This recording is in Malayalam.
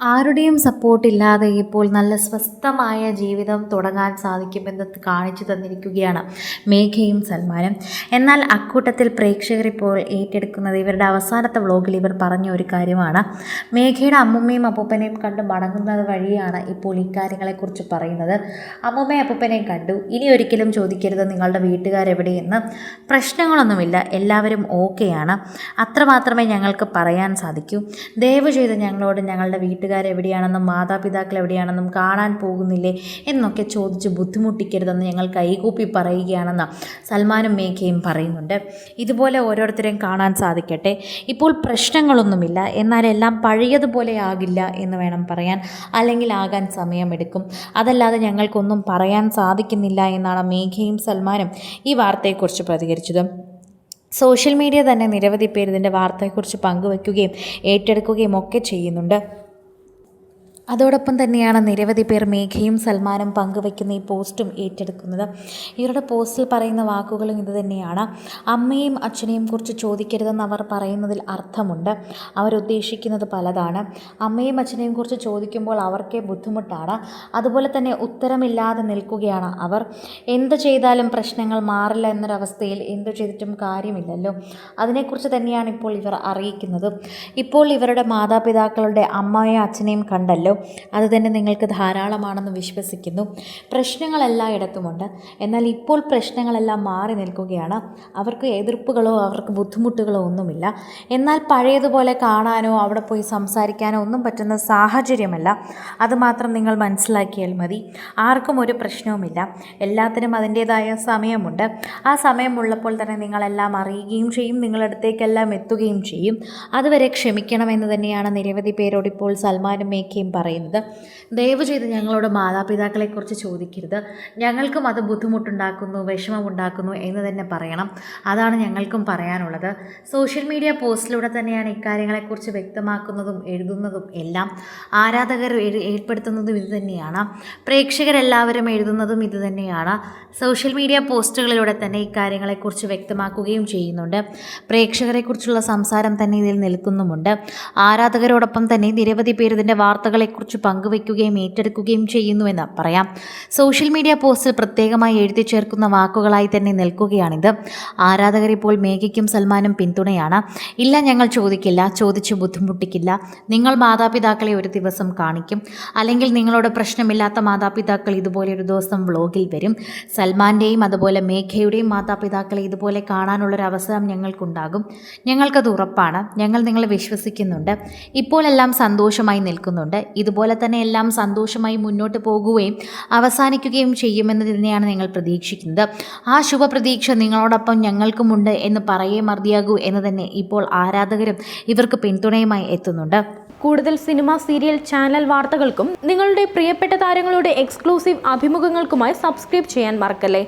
ആരുടെയും സപ്പോർട്ട് ഇല്ലാതെ ഇപ്പോൾ നല്ല സ്വസ്ഥമായ ജീവിതം തുടങ്ങാൻ സാധിക്കുമെന്ന് കാണിച്ചു തന്നിരിക്കുകയാണ് മേഘയും സൽമാനും. എന്നാൽ അക്കൂട്ടത്തിൽ പ്രേക്ഷകർ ഇപ്പോൾ ഏറ്റെടുക്കുന്നത് ഇവരുടെ അവസാനത്തെ വ്ളോഗിൽ ഇവർ പറഞ്ഞ ഒരു കാര്യമാണ്. മേഘയുടെ അമ്മുമ്മയും അപ്പൂപ്പനെയും കണ്ട് മടങ്ങുന്നത് വഴിയാണ് ഇപ്പോൾ ഇക്കാര്യങ്ങളെക്കുറിച്ച് പറയുന്നത്. അമ്മുമ്മയും അപ്പൂപ്പനെയും കണ്ടു. ഇനി ഒരിക്കലും ചോദിക്കരുത് നിങ്ങളുടെ വീട്ടുകാരെവിടെയെന്ന്. പ്രശ്നങ്ങളൊന്നുമില്ല. എല്ലാവരും ഓക്കെയാണ് അത്രമാത്രമേ ഞങ്ങൾക്ക് പറയാൻ സാധിക്കൂ. ദയവ് ചെയ്ത് ഞങ്ങളോട് ഞങ്ങളുടെ വീട്ടുകാരെവിടെയാണെന്നും മാതാപിതാക്കൾ എവിടെയാണെന്നും കാണാൻ പോകുന്നില്ലേ എന്നൊക്കെ ചോദിച്ച് ബുദ്ധിമുട്ടിക്കരുതെന്ന് ഞങ്ങൾ കൈകൂപ്പി പറയുകയാണെന്ന് സൽമാനും മേഘയും പറയുന്നുണ്ട്. ഇതുപോലെ ഓരോരുത്തരെയും കാണാൻ സാധിക്കട്ടെ. ഇപ്പോൾ പ്രശ്നങ്ങളൊന്നുമില്ല. എന്നാൽ എല്ലാം പഴയതുപോലെ ആകില്ല എന്ന് വേണം പറയാൻ. അല്ലെങ്കിൽ ആകാൻ സമയമെടുക്കും. അതല്ലാതെ ഞങ്ങൾക്കൊന്നും പറയാൻ സാധിക്കുന്നില്ല എന്നാണ് മേഘയും സൽമാനും ഈ വാർത്തയെക്കുറിച്ച് പ്രതികരിച്ചത്. സോഷ്യൽ മീഡിയ തന്നെ നിരവധി പേർ ഇതിന്റെ വാർത്തയെക്കുറിച്ച് പങ്കുവയ്ക്കുകയും ഏറ്റെടുക്കുകയും ഒക്കെ ചെയ്യുന്നുണ്ട്. അതോടൊപ്പം തന്നെയാണ് നിരവധി പേർ മേഘയും സൽമാനും പങ്കുവയ്ക്കുന്ന ഈ പോസ്റ്റും ഏറ്റെടുക്കുന്നത്. ഇവരുടെ പോസ്റ്റിൽ പറയുന്ന വാക്കുകളും ഇതുതന്നെയാണ് അമ്മയും അച്ഛനെയും കുറിച്ച് ചോദിക്കരുതെന്ന് അവർ പറയുന്നതിൽ അർത്ഥമുണ്ട്. അവരുദ്ദേശിക്കുന്നത് പലതാണ്. അമ്മയും അച്ഛനെയും കുറിച്ച് ചോദിക്കുമ്പോൾ അവർക്കേ ബുദ്ധിമുട്ടാണ്. അതുപോലെ തന്നെ ഉത്തരമില്ലാതെ നിൽക്കുകയാണ് അവർ. എന്ത് ചെയ്താലും പ്രശ്നങ്ങൾ മാറില്ല എന്നൊരവസ്ഥയിൽ എന്തു ചെയ്തിട്ടും കാര്യമില്ലല്ലോ. അതിനെക്കുറിച്ച് തന്നെയാണ് ഇപ്പോൾ ഇവർ അറിയിക്കുന്നത്. ഇപ്പോൾ ഇവരുടെ മാതാപിതാക്കളുടെ അമ്മയും അച്ഛനെയും കണ്ടല്ലോ. അത് തന്നെ നിങ്ങൾക്ക് ധാരാളമാണെന്ന് വിശ്വസിക്കുന്നു. പ്രശ്നങ്ങളെല്ലായിടത്തുമുണ്ട് എന്നാൽ ഇപ്പോൾ പ്രശ്നങ്ങളെല്ലാം മാറി നിൽക്കുകയാണ്. അവർക്ക് എതിർപ്പുകളോ അവർക്ക് ബുദ്ധിമുട്ടുകളോ ഒന്നുമില്ല. എന്നാൽ പഴയതുപോലെ കാണാനോ അവിടെ പോയി സംസാരിക്കാനോ ഒന്നും പറ്റുന്ന സാഹചര്യമല്ല. അതുമാത്രം നിങ്ങൾ മനസ്സിലാക്കിയാൽ മതി. ആർക്കും ഒരു പ്രശ്നവുമില്ല. എല്ലാത്തിനും അതിന്റേതായ സമയമുണ്ട്. ആ സമയമുള്ളപ്പോൾ തന്നെ നിങ്ങളെല്ലാം അറിയുകയും ചെയ്യും. നിങ്ങളടുത്തേക്കെല്ലാം എത്തുകയും ചെയ്യും. അതുവരെ ക്ഷമിക്കണമെന്ന് തന്നെയാണ് നിരവധി പേരോടിപ്പോൾ സൽമാനും മേക്കയും പറയുന്നത്. ദയവ് ചെയ്ത് ഞങ്ങളോട് മാതാപിതാക്കളെക്കുറിച്ച് ചോദിക്കരുത്. ഞങ്ങൾക്കും അത് ബുദ്ധിമുട്ടുണ്ടാക്കുന്നു വിഷമമുണ്ടാക്കുന്നു എന്ന് തന്നെ പറയണം. അതാണ് ഞങ്ങൾക്കും പറയാനുള്ളത്. സോഷ്യൽ മീഡിയ പോസ്റ്റിലൂടെ തന്നെയാണ് ഇക്കാര്യങ്ങളെക്കുറിച്ച് വ്യക്തമാക്കുന്നതും എഴുതുന്നതും എല്ലാം ആരാധകർ ഏർപ്പെടുത്തുന്നതും ഇത് തന്നെയാണ്. പ്രേക്ഷകരെല്ലാവരും എഴുതുന്നതും ഇത് തന്നെയാണ്. സോഷ്യൽ മീഡിയ പോസ്റ്റുകളിലൂടെ തന്നെ ഇക്കാര്യങ്ങളെക്കുറിച്ച് വ്യക്തമാക്കുകയും ചെയ്യുന്നുണ്ട്. പ്രേക്ഷകരെക്കുറിച്ചുള്ള സംസാരം തന്നെ ഇതിൽ നിൽക്കുന്നുമുണ്ട്. ആരാധകരോടൊപ്പം തന്നെ നിരവധി പേർ ഇതിന്റെ വാർത്തകളെക്കുറിച്ച് പങ്കുവയ്ക്കുകയും ഏറ്റെടുക്കുകയും ചെയ്യുന്നുവെന്ന് പറയാം. സോഷ്യൽ മീഡിയ പോസ്റ്റിൽ പ്രത്യേകമായി എഴുതി ചേർക്കുന്ന വാക്കുകളായി തന്നെ നിൽക്കുകയാണിത്. ആരാധകർ ഇപ്പോൾ മേഘയ്ക്കും സൽമാനും പിന്തുണയാണ്. ഇല്ല ഞങ്ങൾ ചോദിക്കില്ല ചോദിച്ച് ബുദ്ധിമുട്ടിക്കില്ല. നിങ്ങൾ മാതാപിതാക്കളെ ഒരു ദിവസം കാണിക്കും. അല്ലെങ്കിൽ നിങ്ങളോട് പ്രശ്നമില്ലാത്ത മാതാപിതാക്കൾ ഇതുപോലെ ഒരു ദിവസം വ്ലോഗിൽ വരും. സൽമാന്റെയും അതുപോലെ മേഘയുടെയും മാതാപിതാക്കളെ ഇതുപോലെ കാണാനുള്ളൊരു അവസരം ഞങ്ങൾക്കുണ്ടാകും. ഞങ്ങൾക്കത് ഉറപ്പാണ്. ഞങ്ങൾ നിങ്ങളെ വിശ്വസിക്കുന്നുണ്ട്. ഇപ്പോഴെല്ലാം സന്തോഷമായി നിൽക്കുന്നുണ്ട്. ഇതുപോലെ തന്നെ എല്ലാം സന്തോഷമായി മുന്നോട്ട് പോകുകയും അവസാനിക്കുകയും ചെയ്യുമെന്ന് തന്നെയാണ് നിങ്ങൾ പ്രതീക്ഷിക്കുന്നത്. ആ ശുഭപ്രതീക്ഷ നിങ്ങളോടൊപ്പം ഞങ്ങൾക്കുമുണ്ട് എന്ന് പറയേ മതിയാകൂ എന്ന് തന്നെ ഇപ്പോൾ ആരാധകരും ഇവർക്ക് പിന്തുണയുമായി എത്തുന്നുണ്ട്. കൂടുതൽ സിനിമ സീരിയൽ ചാനൽ വാർത്തകൾക്കും നിങ്ങളുടെ പ്രിയപ്പെട്ട താരങ്ങളുടെ എക്സ്ക്ലൂസീവ് അഭിമുഖങ്ങൾക്കുമായി സബ്സ്ക്രൈബ് ചെയ്യാൻ മറക്കല്ലേ?